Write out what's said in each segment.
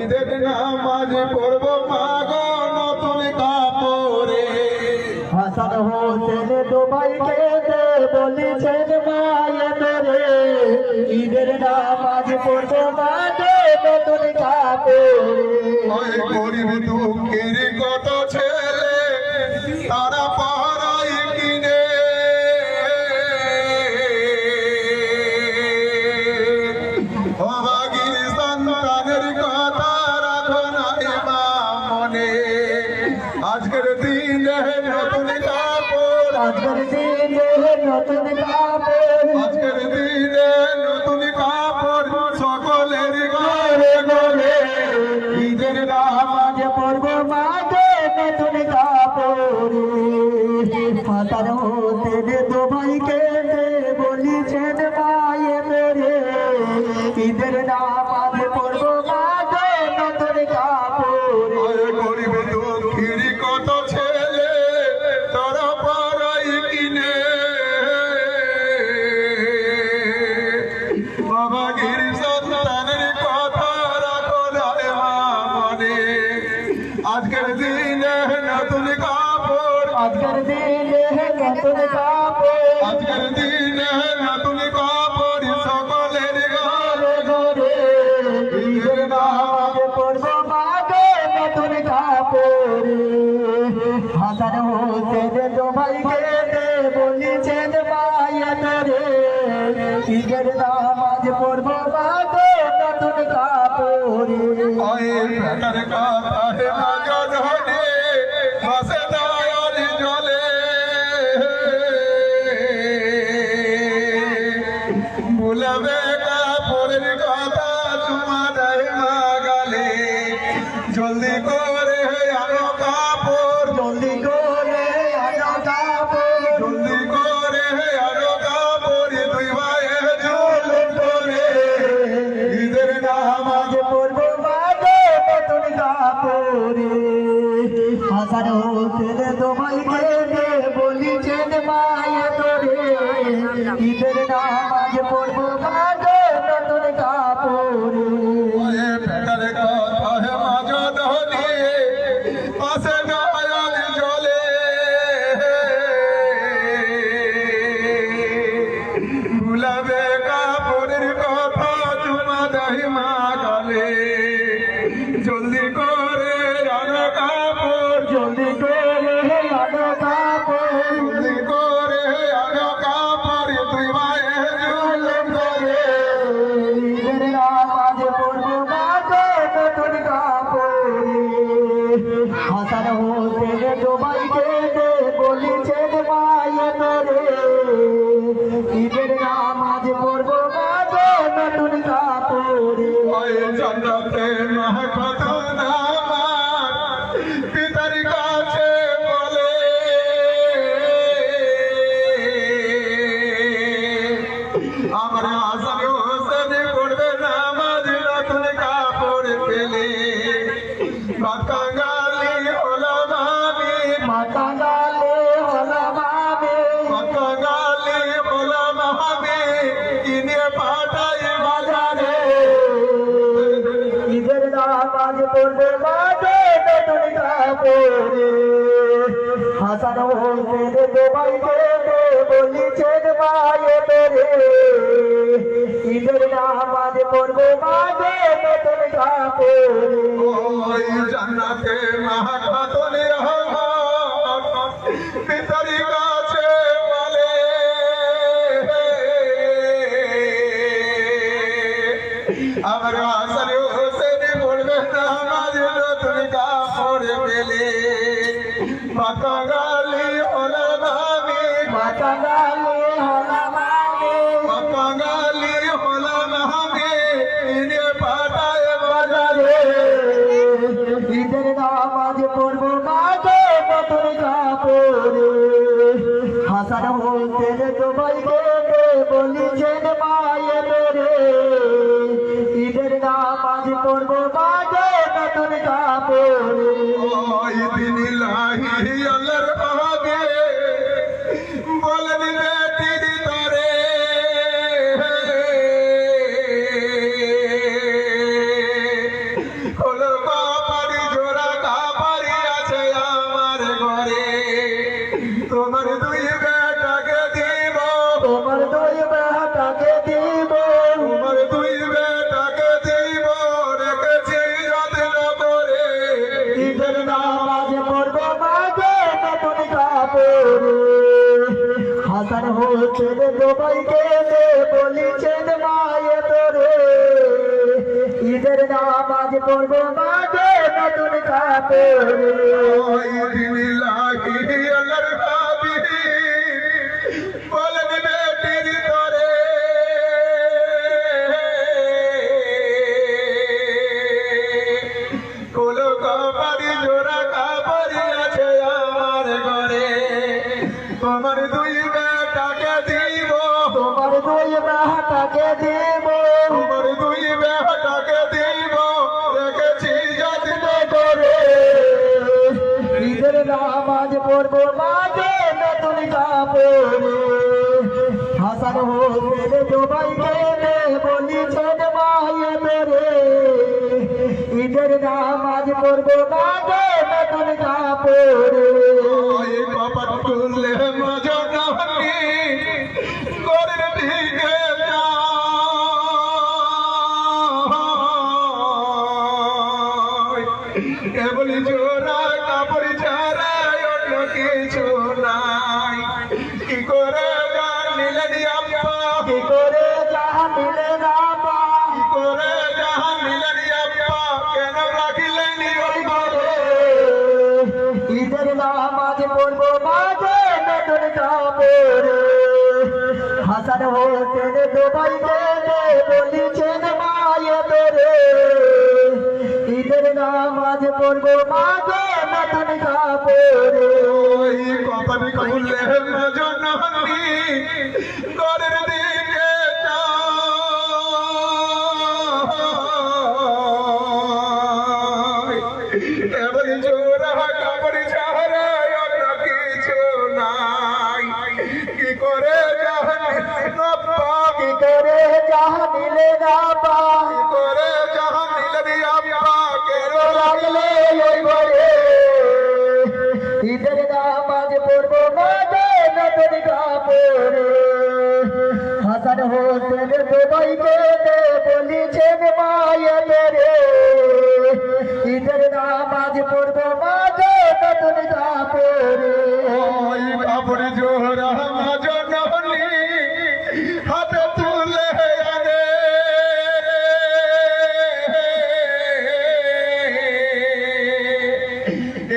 ঈদের নামাজ পড়ব পাগো নতুন কাপড়ে। হাসান হোসেন দুবাইকে বলেছেন হজরতে মহফতন পিতার কাছে বলে, আমার হাসান হোসেন পড়বে না কাপড় পেলে। বাকাঙ্গালি হলাম আমি পরব মাঝে নতুন কাপড় জানাতে মাহাতনে পিতারি বলে। আমার আসলে হোসেন পড়বে না তুমি নতুন কাপড় পেলে মাতা तेरे दुबई के बोली चेन माये मेरे ঈদের নামাজ পড়ব বাজে নতুন কাপড়। ওই দিন লাহি আল্লাহর হাসান হোসেন দুবাইকে বলিছেন মায়ে তোরে। ঈদের নামাজ পড়ব মাঝে নতুন কাপড় নামাজ পড়ব, মাঝে নতুন হাসান হোসেন দুবাইকে দে বলিছেন মায়ে মেরে ঈদের নামাজ পড়ব, মাঝে নতুন কাপড়। বাবা নামাজ পড়ব মাঝে নতুন কাপড়। হাসান হোসেন দুবাই গেলে বলিছেন মায়ে তোরে ঈদের নামাজ পড়ব মাঝে নতুন কাপড়। ওই কবুল লেহেন জন্য ঘরের কাপড় জোড়া জননী হাতে তুলে আনে।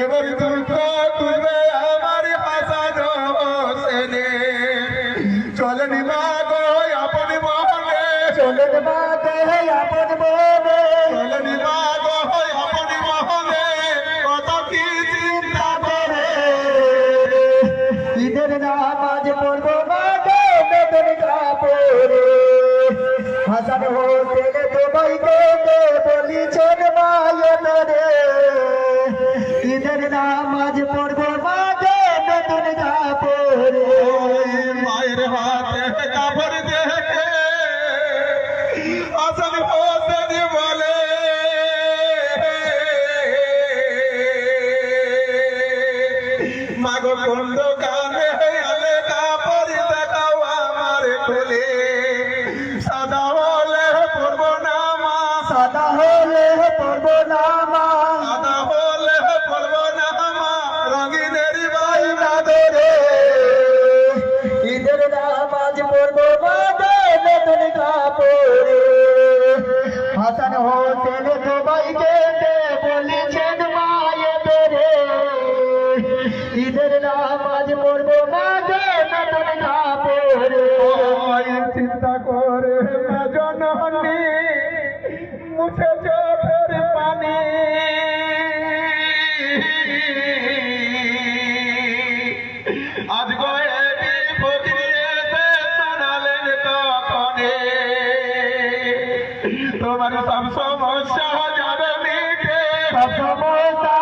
এবার দুঃখ তুলবে আমার হাসান হোসেনে। চলেন মা গো, আপন মহলে চলন মাঝে আপন বলে ঈদের নামাজ পড়ব মাঝে নতুন কাপড় মায়ের হাতে কাপড় দেখে আসল হোসেন বলে, মাগো কোন কানে আলে কাপড় দেখাও আমার খুলে সাদা হলে পড়ব না মা, সাদা হলে তোমার সব সমস্যা জানো নিকে সব সমস্যা